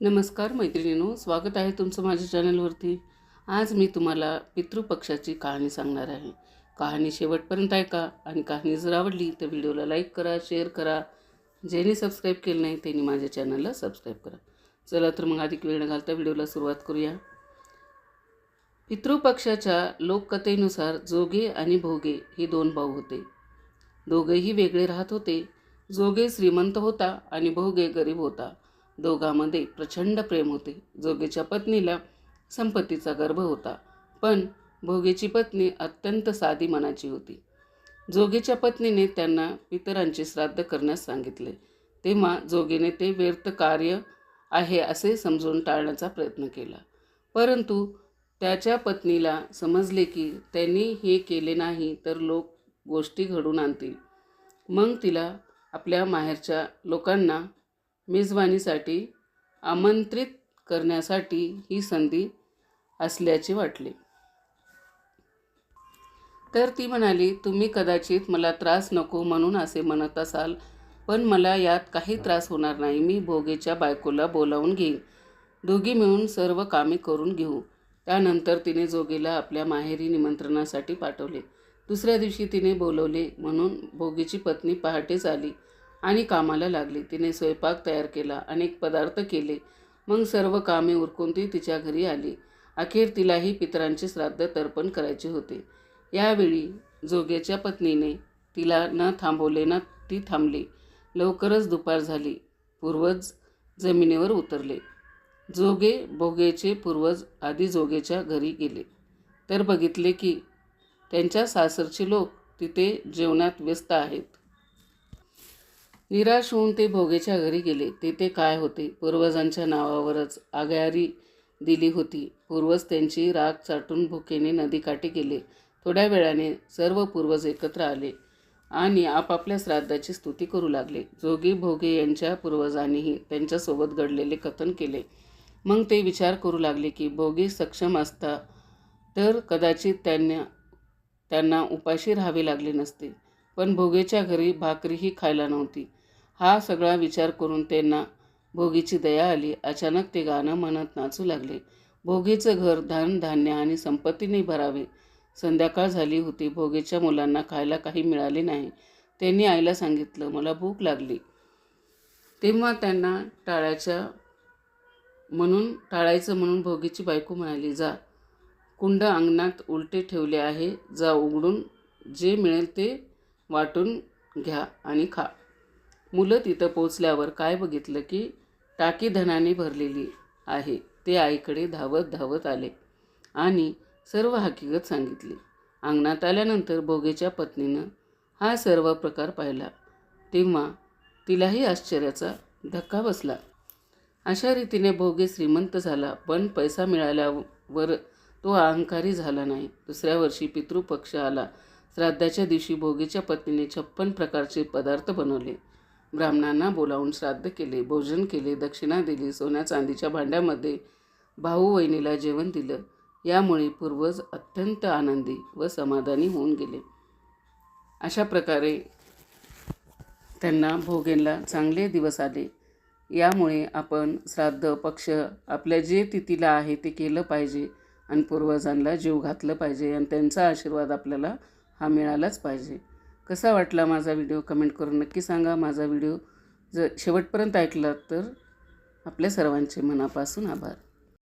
नमस्कार मैत्रिणींनो स्वागत आहे तुमचं माझ्या चॅनलवरती. आज मी तुम्हाला पितृपक्षाची कहाणी सांगणार आहे. कहाणी शेवटपर्यंत ऐका आणि कहाणी जर आवडली तर व्हिडिओला लाईक करा शेअर करा. ज्यांनी सबस्क्राईब केलं नाही त्यांनी माझ्या चॅनलला सबस्क्राईब करा. चला तर मग अधिक वेळ घालता व्हिडिओला सुरुवात करूया. पितृपक्षाच्या लोककथेनुसार जोगे आणि भोगे हे दोन भाऊ होते. दोघेही वेगळे राहत होते. जोगे श्रीमंत होता आणि भोगे गरीब होता. दोघांमध्ये प्रचंड प्रेम होते. जोगेच्या पत्नीला संपत्तीचा गर्भ होता पण भोगेची पत्नी अत्यंत साधी मनाची होती. जोगेच्या पत्नीने त्यांना पितरांचे श्राद्ध करण्यास सांगितले. तेव्हा जोगेने ते व्यर्थ कार्य आहे असे समजून टाळण्याचा प्रयत्न केला. परंतु त्याच्या पत्नीला समजले की त्यांनी हे केले नाही तर लोक गोष्टी घडून आणतील. मग तिला आपल्या माहेरच्या लोकांना मेजवानीसाठी आमंत्रित करण्यासाठी ही संधी असल्याचे वाटले. तर ती म्हणाली तुम्ही कदाचित मला त्रास नको म्हणून असे म्हणत असाल पण मला यात काही त्रास होणार नाही. मी भोगेच्या बायकोला बोलावून घेईन. दोघी मिळून सर्व कामे करून घेऊ. त्यानंतर तिने जोगीला आपल्या माहेरी निमंत्रणासाठी पाठवले. दुसऱ्या दिवशी तिने बोलवले म्हणून भोगीची पत्नी पहाटेच आली. आणि कामाला लागली. तिने स्वयंपाक तयार केला अनेक पदार्थ केले. मग सर्व कामे उरकून ती तिच्या घरी आली. अखेर तिलाही पितरांचे श्राद्ध तर्पण करायचे होते. यावेळी जोग्याच्या पत्नीने तिला न थांबवले ना ती थांबली. लवकरच दुपार झाली. पूर्वज जमिनीवर उतरले. जोगे भोगेचे पूर्वज आधी जोगेच्या घरी गेले. तर बघितले की त्यांच्या सासरचे लोक तिथे जेवणात व्यस्त आहेत. निराश होऊन ते भोगेच्या घरी गेले. तेथे काय होते? पूर्वजांच्या नावावरच आग्यारी दिली होती. पूर्वज त्यांची राग चाटून भुकेने नदीकाठी गेले. थोड्या वेळाने सर्व पूर्वज एकत्र आले आणि आपापल्या श्राद्धाची स्तुती करू लागले. जोगी भोगे यांच्या पूर्वजांनीही त्यांच्यासोबत घडलेले कथन केले. मग ते विचार करू लागले की भोगी सक्षम असता तर कदाचित त्यांना त्यांना उपाशी राहावे लागले नसते. पण भोगेच्या घरी भाकरीही खायला नव्हती. हा सगळा विचार करून त्यांना भोगीची दया आली. अचानक ते गाणं म्हणत नाचू लागले. भोगीचं घर धन धान्य आणि संपत्तीने भरावे. संध्याकाळ झाली होती. भोगीच्या मुलांना खायला काही मिळाले नाही. त्यांनी आईला सांगितलं मला भूक लागली. तेव्हा त्यांना टाळायच्या म्हणून टाळायचं म्हणून भोगीची बायको म्हणाली जा. कुंड अंगणात उलटे ठेवले आहे. जा उघडून जे मिळेल ते वाटून घ्या आणि खा. मुलं तिथं पोचल्यावर काय बघितलं की टाकी धनाने भरलेली आहे. ते आईकडे धावत धावत आले आणि सर्व हकीकत सांगितली. अंगणात आल्यानंतर भोगेच्या पत्नीनं हा सर्व प्रकार पाहिला. तेव्हा तिलाही आश्चर्याचा धक्का बसला. अशा रीतीने भोगे श्रीमंत झाला पण पैसा मिळाल्यावर तो अहंकारी झाला नाही. दुसऱ्या वर्षी पितृपक्ष आला. श्राद्धाच्या दिवशी भोगेच्या पत्नीने छप्पन प्रकारचे पदार्थ बनवले. ब्राह्मणांना बोलावून श्राद्ध केले भोजन केले दक्षिणा दिली सोन्या चांदीच्या भांड्यामध्ये भाऊ वहिनीला जेवण दिलं. यामुळे पूर्वज अत्यंत आनंदी व समाधानी होऊन गेले. अशा प्रकारे त्यांना भोगेनला चांगले दिवस आले. यामुळे आपण श्राद्ध पक्ष आपल्या जे तिथीला आहे ते केलं पाहिजे आणि पूर्वजांना जीव घातलं पाहिजे आणि त्यांचा आशीर्वाद आपल्याला हा मिळालाच पाहिजे. कसा वाटला माझा व्हिडिओ? कमेंट करून नक्की सांगा. माझा व्हिडिओ जर शेवटपर्यंत ऐकला तर आपल्या सर्वांचे मनापासून आभार.